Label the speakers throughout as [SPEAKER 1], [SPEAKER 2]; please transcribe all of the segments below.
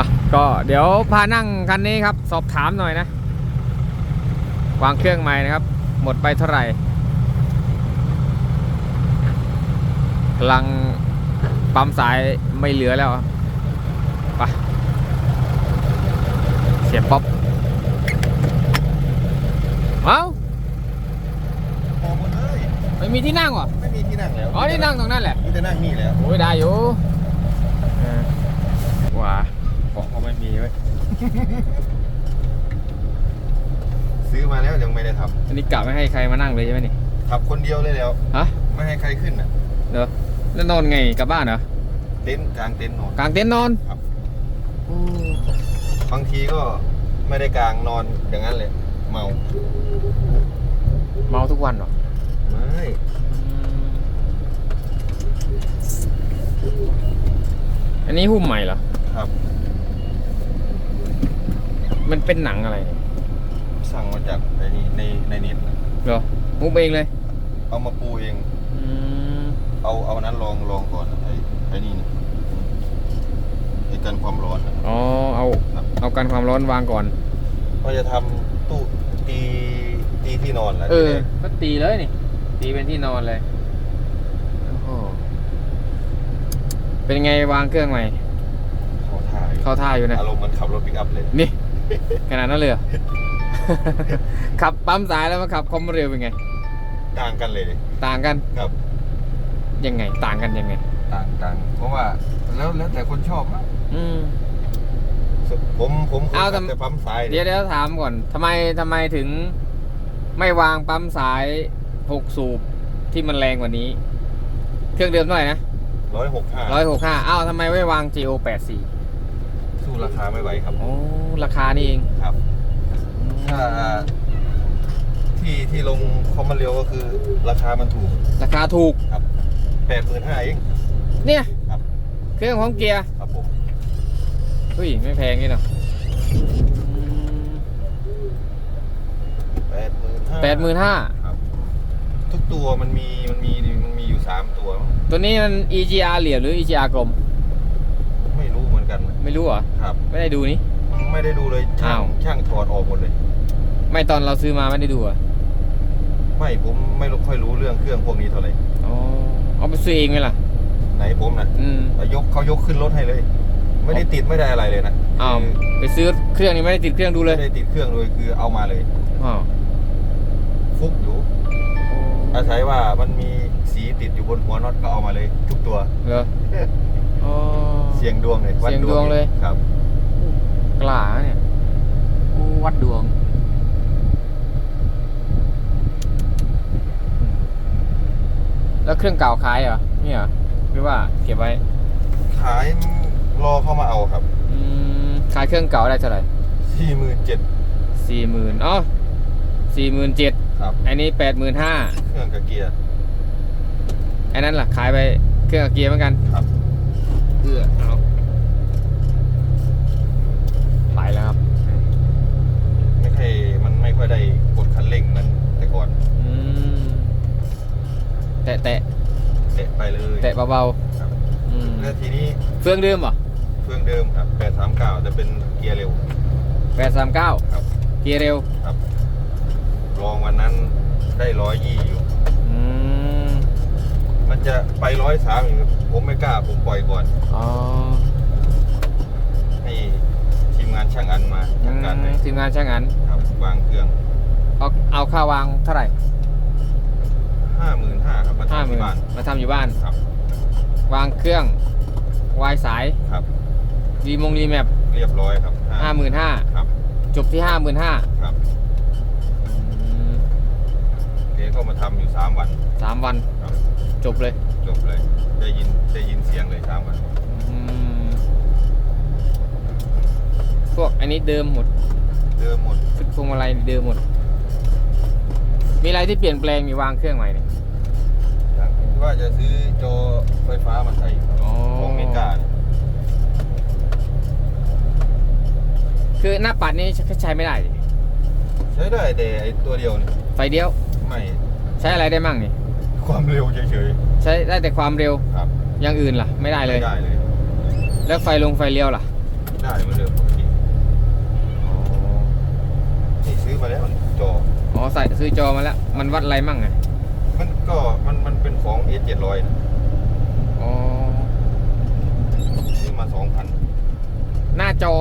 [SPEAKER 1] อะก็เดี๋ยวพานั่งคันนี้ครับ สอบถามหน่อยนะ วางเครื่องใหม่นะครับ หมดไปเท่าไหร่กำลังปั๊มสายไม่เหลือแล้วอะไปเสียบป๊อปเอ้า
[SPEAKER 2] พอหมดเลย
[SPEAKER 1] ไม่มีที่นั่งเหรอ
[SPEAKER 2] ไม่มีที่นั่งแล้ว
[SPEAKER 1] อ๋อที่นั่งตรงนั้นแหละ
[SPEAKER 2] มีแต่นั่งนี่แล้ว
[SPEAKER 1] โอ้ยได้อยู่เออว้า เบาะก็ไม่มีเว้ย
[SPEAKER 2] ซื้อมาแล้วยังไม่ได้ท
[SPEAKER 1] อันนี้กะไม่ให้ใครมานั่งเลยใช่ไหมนี่ำ
[SPEAKER 2] ขับคนเดียวเลยแล้ว
[SPEAKER 1] ฮะ
[SPEAKER 2] ไม่ให้ใครขึ้นอะ
[SPEAKER 1] เดี๋ยวแล้วนอนไงกลับบ้านเหรอ
[SPEAKER 2] เต็นท์กลางเต็นท์นอน
[SPEAKER 1] กลางเต็นท์นอน
[SPEAKER 2] ครับบางทีก็ไม่ได้กลางนอนอย่างนั้นเลยเมา
[SPEAKER 1] เมาทุกวันเหรอ
[SPEAKER 2] ไม่
[SPEAKER 1] อันนี้หุ้มใหม่เหรอ
[SPEAKER 2] ครับ
[SPEAKER 1] มันเป็นหนังอะไรเนี่ย
[SPEAKER 2] สั่งมาจากไอ้นี่ในในเน็ตนะ
[SPEAKER 1] เหรอหุ้มเองเลย
[SPEAKER 2] เอามาปูเอง
[SPEAKER 1] อืม
[SPEAKER 2] เอาเอานั้นลองลองก่อนไอ้ไอ้นี่นะไอ้กันความร้อนนะ
[SPEAKER 1] อ๋อเอา
[SPEAKER 2] ครับ
[SPEAKER 1] เอากันความร้อนวางก่อน
[SPEAKER 2] ก็จะทำตู้ตีตีที่นอนแหละ
[SPEAKER 1] เออ
[SPEAKER 2] ที่แรก
[SPEAKER 1] ก็ตีเลยนี่ ตีเป็นที่นอนเลยโอ้โหเป็นไงวางเครื่องใหม่
[SPEAKER 2] ขอถ่าย
[SPEAKER 1] เข้าท่าอยู่นะ
[SPEAKER 2] อารมณ์เหมันขับรถปิกอัพเลย
[SPEAKER 1] นี่ ขนาดนั้นเลยเหรอ ขับปั๊มสายแล้วมาขับคอมเร็วเป็นไง
[SPEAKER 2] ต่างกันเลย
[SPEAKER 1] ต่างกัน
[SPEAKER 2] ครับ
[SPEAKER 1] ยังไง ต่างกันยังไง
[SPEAKER 2] ต่างต่างเพราะว่าแล้วแล้วแต่คนชอบอะ
[SPEAKER 1] อืม
[SPEAKER 2] ผมผมคน
[SPEAKER 1] เอาแต่
[SPEAKER 2] ขับแต่ปั๊มสาย
[SPEAKER 1] เดี๋ยวเดี๋ยวถามก่อนทำไมทำไมถึง ไม่วางปั๊มสายหกสูบที่มันแรงกว่านี้ เครื่องเดิมเท่าไหร่นะ
[SPEAKER 2] ร้อยหกห้า
[SPEAKER 1] ร้อยหกห้าอ้าวทำไมไม่วาง GO แปดสี่
[SPEAKER 2] สู้ ราคาไม่ไหวครับ
[SPEAKER 1] โอ้ราคานี่เอง
[SPEAKER 2] ครับ ถ้าที่ที่ลงคอมมาเร็วก็คือราคามันถูก
[SPEAKER 1] ราคาถูก
[SPEAKER 2] ครับแปดหมื่นห้าเอง
[SPEAKER 1] เนี่ย
[SPEAKER 2] ครับ
[SPEAKER 1] เครื่องพร้อมเกียร์
[SPEAKER 2] ครับผม
[SPEAKER 1] เฮ้ยไม่แพงนี่เนาะ
[SPEAKER 2] แปดหมื่นห้า
[SPEAKER 1] แปดหมื่นห้า
[SPEAKER 2] ครับทุกตัวมันมีมันมีมันมีอยู่สามตัวมั้ง
[SPEAKER 1] ตัวนี้มัน EGR เหลี่ยมหรือ EGR กลม
[SPEAKER 2] ไม่รู้เหมือนกัน
[SPEAKER 1] ไม่รู้เหรอ
[SPEAKER 2] ครับ
[SPEAKER 1] ไม่ได้ดูนี่
[SPEAKER 2] ไม่ได้ดูเลยช่า
[SPEAKER 1] อ้าง ว
[SPEAKER 2] ช่างถอดออกหมดเลย
[SPEAKER 1] ไม่ตอนเราซื้อมาไม่ได้ดูเหรอะ
[SPEAKER 2] ไม่ผมไม่รู้ค่อยรู้เรื่องเครื่องพวกนี้เท่าไหร่
[SPEAKER 1] อ๋อเอาไปซื้อเองไหมล่ะ
[SPEAKER 2] ไหนผมนะ
[SPEAKER 1] อืม
[SPEAKER 2] ยกเขายกขึ้นรถให้เลย ไม่ได้ติดไม่ได้อะไรเลยนะ
[SPEAKER 1] อ้าว
[SPEAKER 2] คือ
[SPEAKER 1] ไปซื้อเครื่องนี้ไม่ได้ติดเครื่องดูเลย
[SPEAKER 2] ไม่ได้ติดเครื่องเลยคือเอามาเลย
[SPEAKER 1] อ้าว
[SPEAKER 2] ฟุกอยู่ อาศัยว่ามันมีสีติดอยู่บนหัวน็อตก็เอามาเลย ทุกตัว
[SPEAKER 1] เหรออ๋อ
[SPEAKER 2] เสียงดวงเลยวั
[SPEAKER 1] เสี่ยงดวงเลย
[SPEAKER 2] ครับ
[SPEAKER 1] กล้านะเนี่ยโอ้วัดดวง แล้วเครื่องเก่าขายเหรอนี่เหรอหรือว่าเก็บไว้
[SPEAKER 2] ขายรอเข้ามาเอาครับ
[SPEAKER 1] อืมขายเครื่องเก่าได้เท่าไหร่
[SPEAKER 2] สี่หมื่นเจ็ด
[SPEAKER 1] สี่หมื่นอ๋อสี่หมื่นเจ็ด
[SPEAKER 2] ครับ
[SPEAKER 1] อันนี้แปดหมื่นห้า
[SPEAKER 2] เครื่องกับเกียร์
[SPEAKER 1] อันนั้นล่ะ ขายไปเครื่องกับเกียร์เหมือนกัน
[SPEAKER 2] ครับ
[SPEAKER 1] เอื้อเอาไปแล้วครับ
[SPEAKER 2] ไม่ค่อยมันไม่ค่อยได้กดคันเร่งเหมันแต่ก่อน
[SPEAKER 1] อืม แตะแตะ
[SPEAKER 2] เตะไปเลย
[SPEAKER 1] แตะเบา
[SPEAKER 2] ครับ
[SPEAKER 1] ๆอืม
[SPEAKER 2] แล้วทีนี้
[SPEAKER 1] เฟืองเดิมเหรอ
[SPEAKER 2] เครื่องเดิมครับแปดสามเก้าแต่เป็นเกียร์เร็ว
[SPEAKER 1] แปดสามเก้า
[SPEAKER 2] ครับ
[SPEAKER 1] เกียร์เร็ว
[SPEAKER 2] ครับ ลองวันนั้นได้ร้อยยี่อยู่
[SPEAKER 1] อืม
[SPEAKER 2] มันจะไปร้อยสามอีก ผมไม่กล้าผมปล่อยก่อน
[SPEAKER 1] อ๋อ
[SPEAKER 2] ให้ทีมงานช่างอันมาจัดการให้
[SPEAKER 1] ทีมงานช่างอัน
[SPEAKER 2] ครับวางเครื่อง
[SPEAKER 1] เอาเอาค่าวางเท่าไหร่
[SPEAKER 2] ห้าหมื่นห้าครับมา
[SPEAKER 1] ห้า
[SPEAKER 2] ทำ
[SPEAKER 1] หมื่
[SPEAKER 2] ที่
[SPEAKER 1] น
[SPEAKER 2] บ้าน
[SPEAKER 1] มาทำอยู่บ้าน
[SPEAKER 2] ครับ
[SPEAKER 1] วางเครื่องวายสาย
[SPEAKER 2] ครับ
[SPEAKER 1] รีมงรีแมป
[SPEAKER 2] เรียบร้อยครับ
[SPEAKER 1] ห้าหมื่นห้า
[SPEAKER 2] ครับ
[SPEAKER 1] จบที่ห้าหมื่นห้า
[SPEAKER 2] ครับเจ๊ก็มาทำอยู่สามวัน
[SPEAKER 1] สามวัน
[SPEAKER 2] ครับ
[SPEAKER 1] จบเลย
[SPEAKER 2] จบเลย ได้ยินได้ยินเสียงเลยสามวัน
[SPEAKER 1] อืมพวกอันนี้เดิมหมด
[SPEAKER 2] เดิมหมด
[SPEAKER 1] ชุดพวงมาลัยเดิมหมด มีอะไรที่เปลี่ยนแปลงมีวางเครื่องใหม่เนี่ย
[SPEAKER 2] อย่างว่าจะซื้อจอไฟฟ้ามาใส่
[SPEAKER 1] อ๋อ
[SPEAKER 2] ของเมกาเนี่ย
[SPEAKER 1] คือหน้าปัดนี่ใช้ไม่ได้ดิ
[SPEAKER 2] ใช้ได้แต่ไอตัวเดียวนี่
[SPEAKER 1] ไฟเดียว
[SPEAKER 2] ไม่
[SPEAKER 1] ใช้อะไรได้มั่งนี่
[SPEAKER 2] ความเร็วเฉย
[SPEAKER 1] ใช้ได้แต่ความเร็ว
[SPEAKER 2] ๆครับ
[SPEAKER 1] อย่างอื่นล่ะ ไม่ได้เลย
[SPEAKER 2] ไม่ได้เลย
[SPEAKER 1] แล้วไฟลงไฟเลี้ยวล่ะ
[SPEAKER 2] ได้เหมือนเดิมปกตินี่ซื้อมาแล้วมันจอ
[SPEAKER 1] อ๋อใส่ซื้อจอมาแล้ว มันวัดอะไรมั่งอะ
[SPEAKER 2] มันก็มันมันเป็นของ A 7 0 0นะ
[SPEAKER 1] อ๋อ
[SPEAKER 2] ซื้อมาสองพัน
[SPEAKER 1] หน้าจอ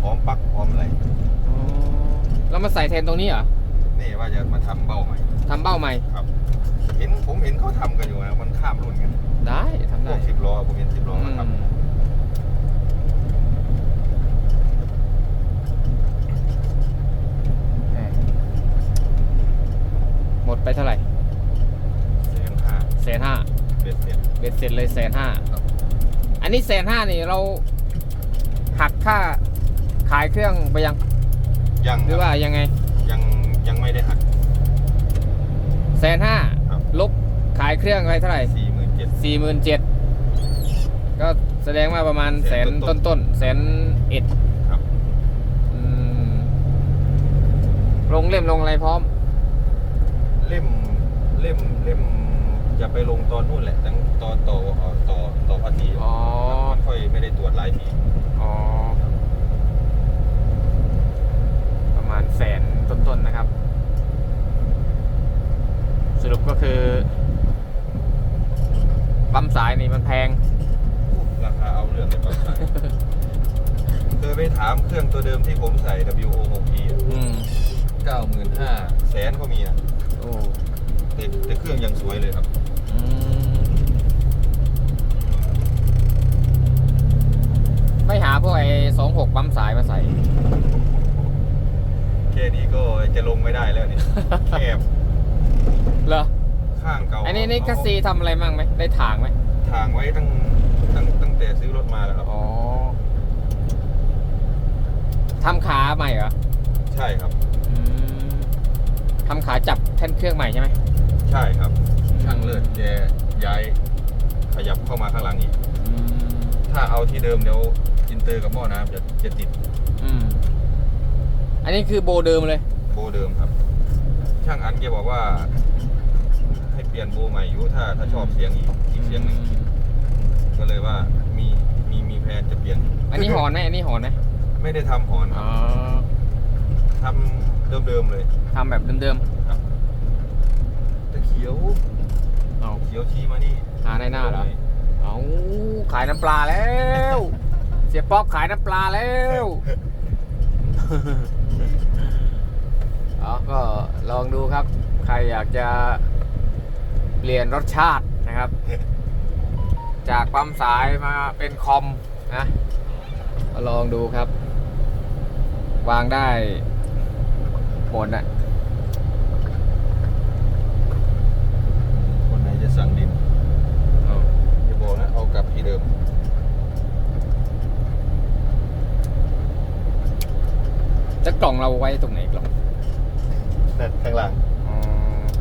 [SPEAKER 2] พร้อมปลั๊กพร้อมอะไร
[SPEAKER 1] อ๋อแล้วมาใส่แทนตรงนี้เหรอ
[SPEAKER 2] นี่ว่าจะมาทำเบ้าใหม่
[SPEAKER 1] ทำเบ้าใหม่
[SPEAKER 2] ครับ เห็นผมเห็นเขาทำกันอยู่นะมันข้ามรุ่นกัน
[SPEAKER 1] ได้ทำ
[SPEAKER 2] พ
[SPEAKER 1] ได้
[SPEAKER 2] วกสิบล้อผมเห็นสิบล้อ
[SPEAKER 1] อื
[SPEAKER 2] มาท
[SPEAKER 1] มแหม่หมดไปเท่าไหร่ำ
[SPEAKER 2] แสนห้า
[SPEAKER 1] แสนห้า
[SPEAKER 2] เบ็ดเสร็จ
[SPEAKER 1] เบ็ดเสร็จเลยแสนห้า
[SPEAKER 2] ครับ
[SPEAKER 1] อันนี้แสนห้านี่เราหักค่าขายเครื่องไปยัง
[SPEAKER 2] ยัง
[SPEAKER 1] หรือว่ายังไง
[SPEAKER 2] ยังยังไม่ได้หัก
[SPEAKER 1] แสนห้า
[SPEAKER 2] ครับ
[SPEAKER 1] ลบขายเครื่องไปเท่าไหร่
[SPEAKER 2] สี่หมื่นเจ็ด
[SPEAKER 1] สี่หมื่นเจ็ดก็แสดงว่าประมาณแส
[SPEAKER 2] แส
[SPEAKER 1] น
[SPEAKER 2] นต้
[SPEAKER 1] ต้น
[SPEAKER 2] นๆ
[SPEAKER 1] ต้นๆแสนเอ็ด
[SPEAKER 2] ครับ
[SPEAKER 1] อืมลงเล่มลงอะไรพร้อม
[SPEAKER 2] เล่มเล่มเล่มจะไปลงตอนนู่นแหละตั้งตอนต่อเอ่อต่อต่อภาษี
[SPEAKER 1] อ๋อ
[SPEAKER 2] มันค่อยไม่ได้ตรวจหลายที
[SPEAKER 1] อ๋อประมาณแสนต้นๆนะครับ สรุปก็คือปั๊มสายนี่ มันแพง
[SPEAKER 2] ราคาเอาเรื่องเลยปั๊บสายเคยไปถามเครื่องตัวเดิมที่ผมใส่ WO 6 E
[SPEAKER 1] อืม
[SPEAKER 2] เก้าหมื่นห้าแสนก็มีอะ
[SPEAKER 1] โอ้
[SPEAKER 2] แต่แต่เครื่องยังสวยเลยครับ
[SPEAKER 1] อืมไม่หาพวกไอ้สองหกปั๊มสายมาใส่
[SPEAKER 2] แค่นี้ก็จะลงไม่ได้แล้วเนี่ย แคบ
[SPEAKER 1] เหรอ
[SPEAKER 2] ข้างเก่า
[SPEAKER 1] อันนี้นี่คัสซีทำอะไรมั่งไหมได้ถางไหม
[SPEAKER 2] ทางไว้ตั้งตั้งตั้งแต่ซื้อรถมาแล้วครับ
[SPEAKER 1] อ๋อทำขาใหม่เหรอ
[SPEAKER 2] ใช่ครับ
[SPEAKER 1] อืมทำขาจับแท่นเครื่องใหม่ใช่ไหม
[SPEAKER 2] ใช่ครับ ช่างเลิศแกย้ายขยับเข้ามาข้างหลังอีก
[SPEAKER 1] อืม
[SPEAKER 2] ถ้าเอาที่เดิมเดี๋ยวอินเตอร์กับหม้อน้ำจะจะติด
[SPEAKER 1] อืมอันนี้คือโบเดิมเลย
[SPEAKER 2] โบเดิมครับ ช่างอันแกบอกว่า ให้เปลี่ยนโบใหม่อยู่ถ้าถ้าชอบเสียงอีกอีกเสียงหนึ่งก็เลยว่ามีมีมีแพลนจะเปลี่ยน
[SPEAKER 1] อันนี้หอนไหมอันนี้หอนไหม
[SPEAKER 2] ไม่ได้ทำหอนค
[SPEAKER 1] อ๋
[SPEAKER 2] รั
[SPEAKER 1] อ
[SPEAKER 2] บทำเดิมๆเลย
[SPEAKER 1] ทำแบบเดิม
[SPEAKER 2] ครับแต่เขียว
[SPEAKER 1] ๆเอา
[SPEAKER 2] เขียวชี้มานี่
[SPEAKER 1] หาในหน้าเหรอเอาขายน้ำปลาแล้ว เสียป๊อปขายน้ำปลาแล้วเอาก็ลองดูครับ ใครอยากจะเปลี่ยนรสชาตินะครับ จากปั๊มสายมาเป็นคอมนะก็ลองดูครับ วางได้หมดอะ
[SPEAKER 2] คนไหนจะสั่งดิน
[SPEAKER 1] เอา
[SPEAKER 2] อย่าบอกนะ เอากลับที่เดิม
[SPEAKER 1] จะกล่องเราไว้ตรงไหนกล่อง
[SPEAKER 2] นั่นข้างล่าง
[SPEAKER 1] อ๋อ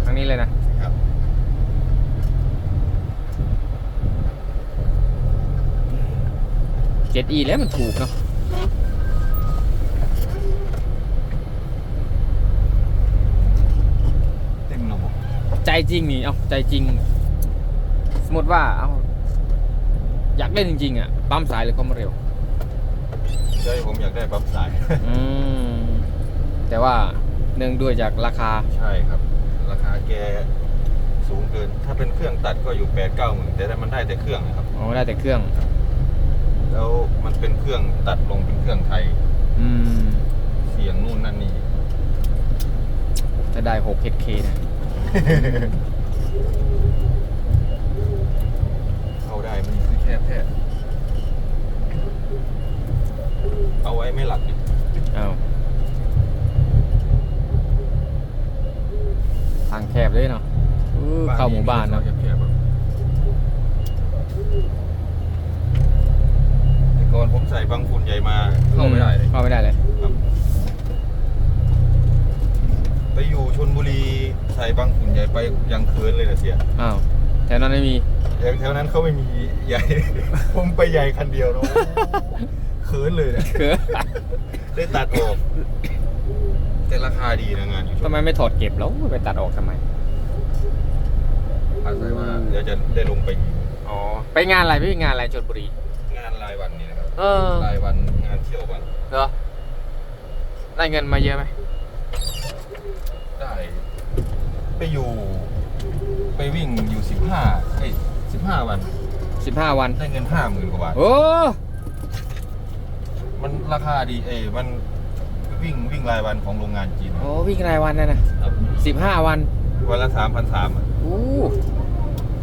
[SPEAKER 1] ทางนี้เลยนะ
[SPEAKER 2] ครับ
[SPEAKER 1] เจ็ดอีแล้วมันถูกเนาะ
[SPEAKER 2] เต็มระบบ
[SPEAKER 1] ใจจริงนี่เอาใจจริง สมมติว่าเอาอยากเล่นจริงๆอะปั๊มสายหรือความเร็ว
[SPEAKER 2] ใช่ผมอยากได้ปั๊มสาย
[SPEAKER 1] อืมแต่ว่าเนื่องด้วยจากราคา
[SPEAKER 2] ใช่ครับ ราคาแกสูงเกิน ถ้าเป็นเครื่องตัดก็อยู่แปดเก้าหมื่นแต่ถ้ามันได้แต่เครื่องนะครับ
[SPEAKER 1] อ๋อได้แต่เครื่อง
[SPEAKER 2] แล้วมันเป็นเครื่องตัดลงเป็นเครื่องไทย
[SPEAKER 1] อืม
[SPEAKER 2] เสียงนู่นนั่นนี่
[SPEAKER 1] ถ้าได้6 HK นะ
[SPEAKER 2] เข้าได้มันคือแค่แค่เอาไว้ไม่หลักอีก
[SPEAKER 1] เอาทางแคบเลยเนาะอู้เข้าหมู่บ้านเนาะ
[SPEAKER 2] แคบๆแบบแต่ก่อนผม ใส่บางฝุ่นใหญ่มาเข้าไม่ได้เลย
[SPEAKER 1] เข้าไม่ได้เลย
[SPEAKER 2] ครับไปอยู่ชนบุรีใส่บางฝุ่นใหญ่ไปยังเคินเลยนะเสีย
[SPEAKER 1] อ้าวแถวนั้นไม่มี
[SPEAKER 2] แถวแถวนั้นเขาไม่มีใหญ่ ผมไปใหญ่คันเดียวเนาะเคินเลยเนี่ย
[SPEAKER 1] คือ
[SPEAKER 2] ได้ตัดออกแต่ราคาดีนะงานอยู่ช
[SPEAKER 1] ทำ
[SPEAKER 2] น
[SPEAKER 1] ไมไม่ถอดเก็บแล้วไปตัดออกทำไม
[SPEAKER 2] อาศัยว่าเดี๋ยวจะได้ลงไปอีก
[SPEAKER 1] อ๋อไปงานอะไรพี่งานอะไรชลบุรี เออ
[SPEAKER 2] รายวันงานเที่ยววัน
[SPEAKER 1] เหรอ ได้เงินมาเยอะไหม
[SPEAKER 2] ได้ ไปอยู่ ไปวิ่งอยู่สิบห้าเอ้ยสิบห้าวัน
[SPEAKER 1] สิบห้าวัน
[SPEAKER 2] ได้เงินห้าหมื่นกว่าบาท
[SPEAKER 1] โอ้
[SPEAKER 2] มันราคาดีเอ้ยมันวิ่งวิ่งรายวันของโรงงานจีน
[SPEAKER 1] โอ้วิ่งรายวันนะนะครับสิบห้าวัน
[SPEAKER 2] วันละสามพันสาม
[SPEAKER 1] อู้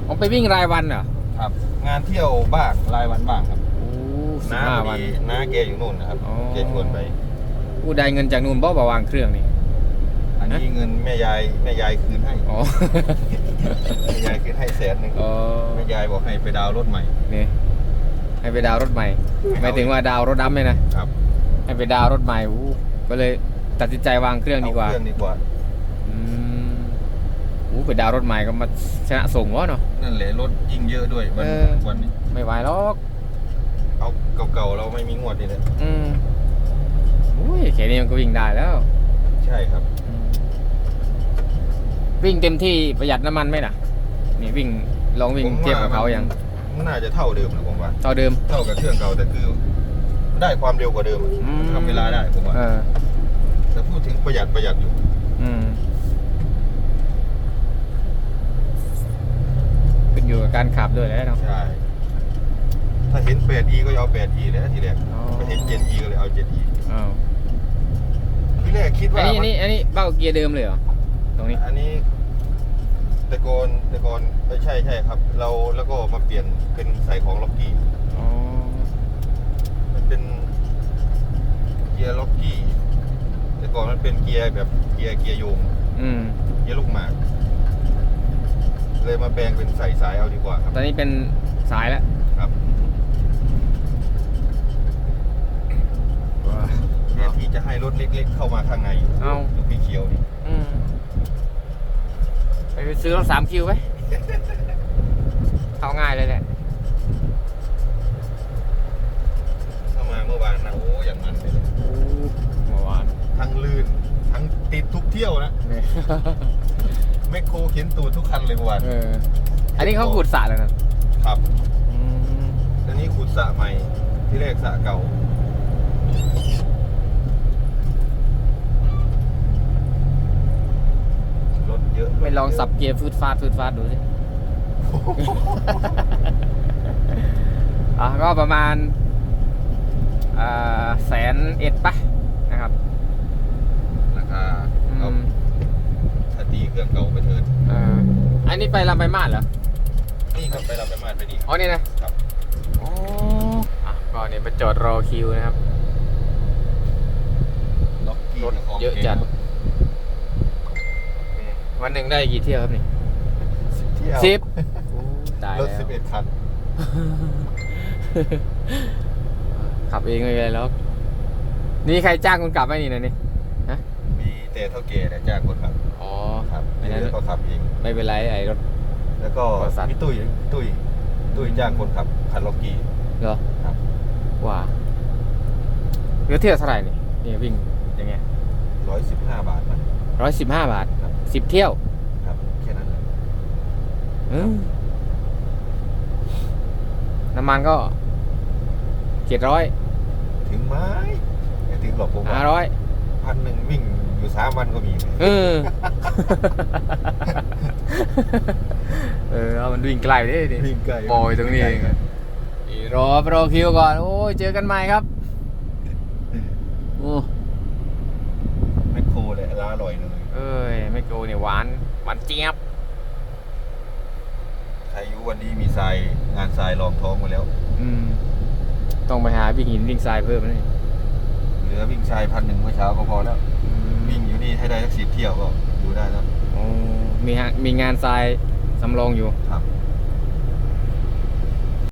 [SPEAKER 1] ผมไปวิ่งรายวันเหรอ
[SPEAKER 2] ครับ งานเที่ยวบ้างรายวันบ้างครับ
[SPEAKER 1] โอ้ สิบ
[SPEAKER 2] น้า
[SPEAKER 1] ห้า
[SPEAKER 2] พอ
[SPEAKER 1] วัน
[SPEAKER 2] ดีน้าแกอยู่นู่นนะครับ
[SPEAKER 1] อ๋อ
[SPEAKER 2] แกชวนไป
[SPEAKER 1] อู้ได้เงินจากนู่นบ่บาวางเครื่องนี่
[SPEAKER 2] อันนี้เงินแม่ยายแม่ยายคืนให้
[SPEAKER 1] อ๋อ
[SPEAKER 2] แม่ยายคืนให้แสนหนึ่ง
[SPEAKER 1] อ๋อ
[SPEAKER 2] แม่ยายบอกให้ไปดาวน์รถใหม่
[SPEAKER 1] นี่ให้ไปดาวน์รถใหม่หมายถึงว่าดาวน์รถดำเลยนะ
[SPEAKER 2] ครับ
[SPEAKER 1] ให้ไปดาวน์รถใหม่อู้ก็เลยตัดสินใจวางเครื่องดีกว่า
[SPEAKER 2] เอเครื่องดีกว่า
[SPEAKER 1] อืมอู้ไปดาวน์รถใหม่ก็มาชนะส่งวะเนาะ
[SPEAKER 2] นั่นแหละรถยิ่งเยอะด้วยวัน
[SPEAKER 1] เออ
[SPEAKER 2] วันนี้
[SPEAKER 1] ไม่ไหวหรอก
[SPEAKER 2] เอาเก่าๆเราไม่มีงวดนี่แหละ
[SPEAKER 1] อืมอุ้ยแค่นี้มันก็วิ่งได้แล้ว
[SPEAKER 2] ใช่ครับ
[SPEAKER 1] อืมวิ่งเต็มที่ประหยัดน้ำมันไหมน่ะ นี่วิ่งลองวิ่ง
[SPEAKER 2] ผม
[SPEAKER 1] เทียบกับเขายัง
[SPEAKER 2] มันน่าจะเท่าเดิมนะผมว่า
[SPEAKER 1] เท่าเดิม
[SPEAKER 2] เท่ากับเครื่องเก่าแต่คือ ได้ความเร็วกว่าเดิม
[SPEAKER 1] อืม
[SPEAKER 2] ทำเวลาได้ผมว่า
[SPEAKER 1] เออ
[SPEAKER 2] แต่พูดถึงประหยัดประหยัดอยู่
[SPEAKER 1] อืมขึ้นอยู่กับการขับด้วยแหล้วเนาะ
[SPEAKER 2] ใช่ ถ้าเห็น 8e ก็จะเอา 8e แล้วทีแรก
[SPEAKER 1] อ๋อ
[SPEAKER 2] ไปเห็น 7e ก็เลยเอา 7e
[SPEAKER 1] อ้าว
[SPEAKER 2] ที่แรกคิด
[SPEAKER 1] อัน
[SPEAKER 2] ว่า
[SPEAKER 1] นี้อัน
[SPEAKER 2] มัน
[SPEAKER 1] นี้อันนี้เบ้าเกียร์เดิมเลยเหรอตรงนี้
[SPEAKER 2] อันนี้แตะโกนแตะโกนไม่ใช่ใช่ครับ เราแล้วก็มาเปลี่ยนเป็นใส่ของล็อกกี้
[SPEAKER 1] อ๋อ
[SPEAKER 2] มันเป็นเกียร์ล็อกกี้ แต่ก่อนมันเป็นเกียร์แบบเกียร์เกียร์โยง
[SPEAKER 1] อืม
[SPEAKER 2] เกียร์ลูกหมาก เลยมาแปลงเป็นใส่สายเอาดีกว่าครับ
[SPEAKER 1] ตอนนี้เป็นสายแล้ว
[SPEAKER 2] ครับ
[SPEAKER 1] ว้า
[SPEAKER 2] แทนที่จะให้รถเล็ก ๆ เข้ามาข้างใน
[SPEAKER 1] เอา
[SPEAKER 2] ลูกพี่เขียวนี่
[SPEAKER 1] อืมไปซื้อรถสามคิวไหมเข้าง่ายเลยแหละ
[SPEAKER 2] เข้ามาเมื่อวานนะโอ้อย่างมันเลย
[SPEAKER 1] โอ้เมื่อวาน
[SPEAKER 2] ทั้งลื่นทั้งติดทุกเที่ยวนะ
[SPEAKER 1] เนี่ย
[SPEAKER 2] แมคโครเข็นตูดทุกคันเลยเมื่อวาน
[SPEAKER 1] เออ อันนี้เขาขุดสระแล้วนะครับอืม
[SPEAKER 2] อันนี้ขุดสระใหม่ที่แรกสระเก่า รถ เยอะ
[SPEAKER 1] ไม่ลองสับเกียร์ฟืดฟาดฟืดฟาดดูสิ อะก็ประมาณแสนเอ็ดปะนะครับ
[SPEAKER 2] ราคา
[SPEAKER 1] อื
[SPEAKER 2] เอา
[SPEAKER 1] ม
[SPEAKER 2] ถ้าตีเครื่องเก่าไปเถิด
[SPEAKER 1] เอออันนี้ไปลำไปมาดเหรอ
[SPEAKER 2] นี่ครับไปรับไปมาดไปดี
[SPEAKER 1] อ๋อนี่นะ ครับอ๋ออะก็เนี่ยไปจอดรอคิวนะครับ
[SPEAKER 2] ล็อกกี้
[SPEAKER 1] รถ
[SPEAKER 2] นี่ของ
[SPEAKER 1] เยอะจัด
[SPEAKER 2] ก่ง
[SPEAKER 1] นี่ วันหนึ่งได้กี่เที่ยวครับนี่
[SPEAKER 2] เที่ยว
[SPEAKER 1] สิบตาย
[SPEAKER 2] ร
[SPEAKER 1] แล้ว
[SPEAKER 2] ถสิบเอ็ดคัน
[SPEAKER 1] ขับเองไม่เป็นไรหรอกนี่ใครจ้างคุณกลับไหมนี่นะนี่
[SPEAKER 2] มีแต่เท่าเกแต่จ้างคนขับ
[SPEAKER 1] อ๋อ
[SPEAKER 2] ครับ
[SPEAKER 1] ไม่
[SPEAKER 2] ไม่
[SPEAKER 1] ได้
[SPEAKER 2] ได้ก็ขับเอง
[SPEAKER 1] ไม่เป็นไรไอ้รถ
[SPEAKER 2] แล้วก็
[SPEAKER 1] บริษัท
[SPEAKER 2] มีตุ้ยตุ้ยตุ้ยจ้างคนขับคันล็อกกี้
[SPEAKER 1] เหรอ
[SPEAKER 2] ครับ
[SPEAKER 1] ว่าเหลือเที่ยวเท่าไหร่นี่นี่วิ่งยังไง
[SPEAKER 2] ร้อยสิบห้าบาทมัน
[SPEAKER 1] ร้อยสิบห้าบาท
[SPEAKER 2] ครับ
[SPEAKER 1] สิบเที่ยว
[SPEAKER 2] ครับแค่นั้นเลย
[SPEAKER 1] อืมน้ำมันก็เจ็ดร้อย
[SPEAKER 2] ถึงไหมไม่ถึงหรอกผม
[SPEAKER 1] ห้า
[SPEAKER 2] ว่า
[SPEAKER 1] ร้อย
[SPEAKER 2] พันหนึ่งวิ่งอยู่สามวันก็มี
[SPEAKER 1] เออ เออเอามันวิ่งไกลดิดิ
[SPEAKER 2] วิ่งไกล
[SPEAKER 1] ปล่อยตรงนี้เอง นี่รอรอคิวก่อน โอ้ยเจอกันใหม่ครับโอ้
[SPEAKER 2] แมคโครเลยร้านอร่อยเลย
[SPEAKER 1] เอ้ย ไม่โกเนี่ยหวาน หวานเจี๊ยบ
[SPEAKER 2] ใครอยุวันนี้มีทรายงานทรายรองท้องมาแล้ว
[SPEAKER 1] อืม ต้องไปหาวิ่งหินวิ่งทรายเพิ่มแล้วนี่
[SPEAKER 2] เหลือวิ่งทรายพันหนึ่งเมื่อเช้าก็พอแล้ว
[SPEAKER 1] อืม
[SPEAKER 2] วิ่งอยู่นี่ให้ได้สักสิบเที่ยวก็อยู่ได้แล้ว
[SPEAKER 1] โอ้มีฮะมีงานทรายสำรองอยู่
[SPEAKER 2] ครับ